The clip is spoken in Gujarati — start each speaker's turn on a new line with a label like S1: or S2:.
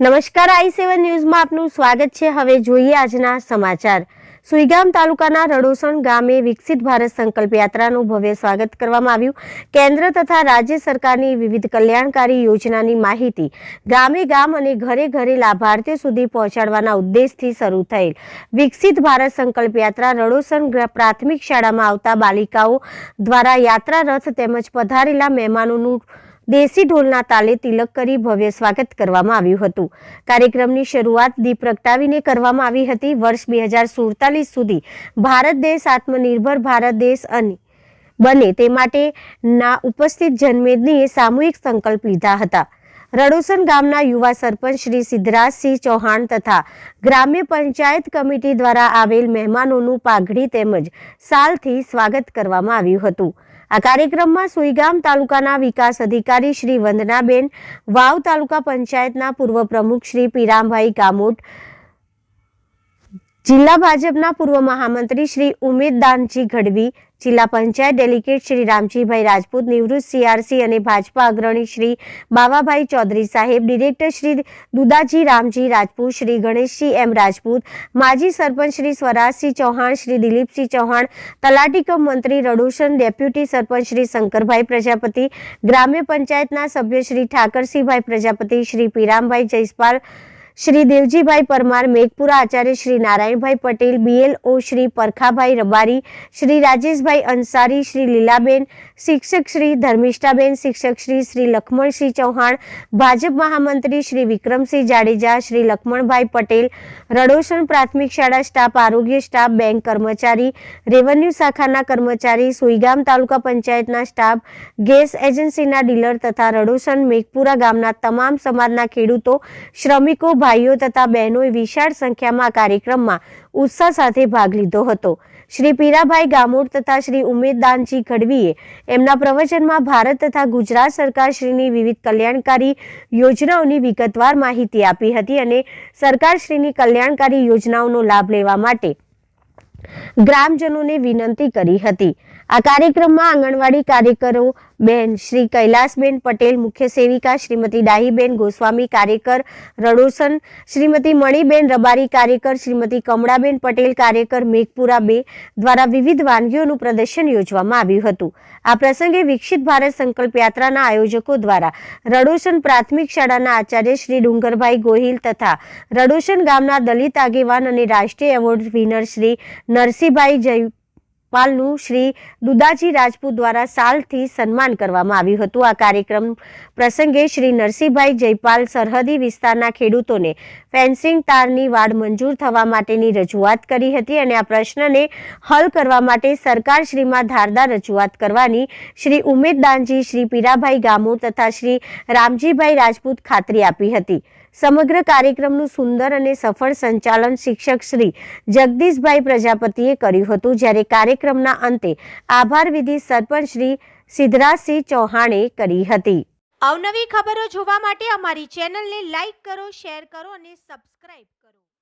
S1: નમસ્કાર આઈ સેવન ન્યૂઝમાં આપનું સ્વાગત છે. હવે જોઈએ આજના સમાચાર. સુઈગામ તાલુકાના રડોસણ ગામે વિકસિત ભારત સંકલ્પ યાત્રાનું ભવ્ય સ્વાગત કરવામાં આવ્યું. કેન્દ્ર તથા રાજ્ય સરકારની વિવિધ કલ્યાણકારી યોજનાની માહિતી ગામે ગામ અને ઘરે ઘરે લાભાર્થીઓ સુધી પહોંચાડવાના ઉદ્દેશથી શરૂ થયેલ. વિકસિત ભારત સંકલ્પ યાત્રા રડોસણ પ્રાથમિક શાળામાં આવતા બાલિકાઓ દ્વારા યાત્રા રથ તેમજ પધારેલા મહેમાનોનું દેશી ઢોલના તાલે તિલક કરી ભવ્ય સ્વાગત કરવામાં આવ્યું હતું. કાર્યક્રમની શરૂઆત દીપ પ્રગટાવીને કરવામાં આવી હતી. વર્ષ બે હજાર સુડતાલીસ સુધી ભારત દેશ, આત્મનિર્ભર ભારત દેશ અને બને તે માટે ના ઉપસ્થિત જનમેદનીએ સામૂહિક સંકલ્પ લીધા હતા. રડોસન ગામના યુવા સરપંચ શ્રી સિદ્ધરાજસિંહ ચૌહાણ તથા ગ્રામ્ય પંચાયત કમિટી દ્વારા આવેલ મહેમાનોનું પાઘડી તેમજ સાલથી સ્વાગત કરવામાં આવ્યું હતું. આ કાર્યક્રમમાં સુઈગામ તાલુકાના વિકાસ અધિકારી શ્રી વંદનાબેન, વાવ તાલુકા પંચાયતના પૂર્વ પ્રમુખ શ્રી પીરામભાઈ કામોટ, જિલ્લા ભાજપના પૂર્વ મહામંત્રી શ્રી ઉમેદદાનજી ગઢવી જિલ્લા પંચાયત ડેલિગેટ શ્રી રામજીભાઈ રાજપૂત, નિવૃત્ત સીઆરસી અને ભાજપા અગ્રણી શ્રી બાવાભાઈ ચૌધરી સાહેબ, ડિરેક્ટર શ્રી દુદાજી રામજી રાજપૂત, શ્રી ગણેશજી એમ રાજપૂત, માજી સરપંચ શ્રી સ્વરાજસિંહ ચૌહાણ, શ્રી દિલીપસિંહ ચૌહાણ તલાટીકમ મંત્રી રડુશન, ડેપ્યુટી સરપંચ શ્રી શંકરભાઈ પ્રજાપતિ, ગ્રામ્ય પંચાયતના સભ્ય શ્રી ઠાકરસિંહભાઈ પ્રજાપતિ, શ્રી પીરામભાઈ જયસ્પાલ શ્રી દેવજીભાઈ પરમાર મેઘપુરા આચાર્ય શ્રી નારાયણભાઈ પટેલ બીએલઓ શ્રી પરખાભાઈ રબારી, શ્રી રાજેશભાઈ અંસારી, શ્રી લીલાબેન, શિક્ષક શ્રી ધર્મિષ્ઠાબેન, શિક્ષક શ્રી શ્રી લખમણસિંહ ચૌહાણ, ભાજપ મહામંત્રી શ્રી વિક્રમસિંહ જાડેજા, શ્રી લખમણભાઈ પટેલ, રડોસણ પ્રાથમિક શાળા સ્ટાફ, આરોગ્ય સ્ટાફ, બેંક કર્મચારી, રેવન્યુ શાખાના કર્મચારી, સુઈગામ તાલુકા પંચાયતના સ્ટાફ, ગેસ એજન્સીના ડીલર તથા રડોસણ મેઘપુરા ગામના તમામ સમાજના ખેડૂતો, શ્રમિકો ભાઈઓ તથા બહેનોએ વિશાળ સંખ્યામાં કાર્યક્રમમાં ઉત્સાહ સાથે ભાગ લીધો હતો. શ્રી પીરાભાઈ ગામોડ તથા શ્રી ઉમેદદાનજી ગઢવીએ એમના પ્રવચનમાં ભારત તથા ગુજરાત સરકાર શ્રીની વિવિધ કલ્યાણકારી યોજનાઓની વિગતવાર માહિતી આપી હતી અને સરકારશ્રીની કલ્યાણકારી યોજનાઓનો લાભ લેવા માટે ગ્રામજનોને વિનંતી કરી હતી. આ કાર્યક્રમમાં આંગણવાડી કાર્યકરો બેન શ્રી કૈલાસબેન પટેલ, મુખ્ય સેવિકા શ્રીમતી ડાહીબેન ગોસ્વામી કાર્યકર રડોસન, શ્રીમતી મણિબેન રબારી કાર્યકર, શ્રીમતી કમળાબેન પટેલ કાર્યકર મેઘપુરા બે દ્વારા વિવિધ વાનગીઓનું પ્રદર્શન યોજવામાં આવ્યું હતું. આ પ્રસંગે વિકસિત ભારત સંકલ્પ યાત્રાના આયોજકો દ્વારા રડોસન પ્રાથમિક શાળાના આચાર્ય શ્રી ડુંગરભાઈ ગોહિલ તથા રડોસન ગામના દલિત આગેવાન અને રાષ્ટ્રીય એવોર્ડ વિનર શ્રી નરસિંહભાઈ જયપાલનું શ્રી દુદાજી રાજપૂત દ્વારા સાલથી સન્માન કરવામાં આવ્યું હતું. આ કાર્યક્રમ પ્રસંગે શ્રી નરસિંહભાઈ જયપાલ સરહદી વિસ્તારના ખેડૂતોને ફેન્સિંગ તારની વાડ મંજૂર થવા માટેની રજૂઆત કરી હતી અને આ પ્રશ્નને હલ કરવા માટે સરકારશ્રીમાં ધારદાર રજૂઆત કરવાની શ્રી ઉમેદદાનજી, શ્રી પીરાભાઈ ગામુ તથા શ્રી રામજીભાઈ રાજપૂત ખાતરી આપી હતી. સમગ્ર કાર્યક્રમનું સુંદર અને સફળ સંચાલન શિક્ષક શ્રી જગદીશભાઈ પ્રજાપતિએ કર્યું હતું. જ્યારે કાર્યક્રમના અંતે આભાર વિધિ સરપંચ શ્રી સિદ્ધરાજસિંહ ચૌહાણે કરી હતી.
S2: અવનવી ખબરો જોવા માટે અમારી ચેનલને લાઈક કરો, શેર કરો અને સબસ્ક્રાઇબ